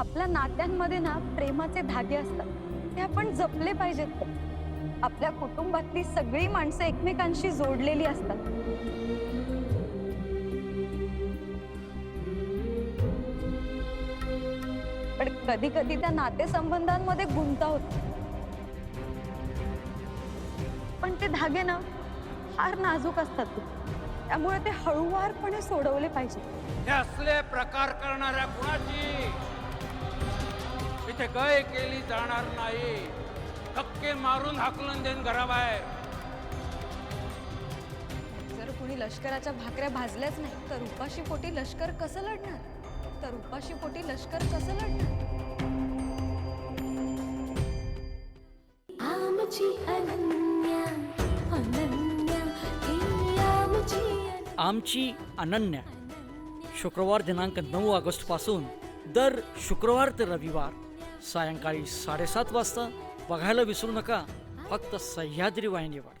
आपल्या नात्यांमध्ये ना प्रेमाचे धागे असतात. ते आपण जपले पाहिजेत. आपल्या कुटुंबातली सगळी माणसं एकमेकांशी जोडलेली असतात. पण कधी कधी त्या नातेसंबंधांमध्ये गुंता होत. पण ते धागे ना फार नाजूक असतात. त्यामुळे ते हळूवारपणे सोडवले पाहिजे असले प्रकार करणाऱ्या कुणाची इथे गय केली जाणार नाही. धक्के मारून हाकलून देईन घराबाहेर. जर कुणी लष्कराच्या भाकऱ्या भाजल्याच नाही तर उपाशी पोटी लष्कर कसं लढणार? तर उपाशी पोटी लष्कर कसं लढणार? आमची अनन्या अनन्या ही आमची अनन्या. आमची अनन्या. शुक्रवार दिनांक नऊ ऑगस्टपासून दर शुक्रवार ते रविवार सायंकाळी साडेसात वाजता बघायला विसरू नका. फक्त सह्याद्री वाहिनीवर.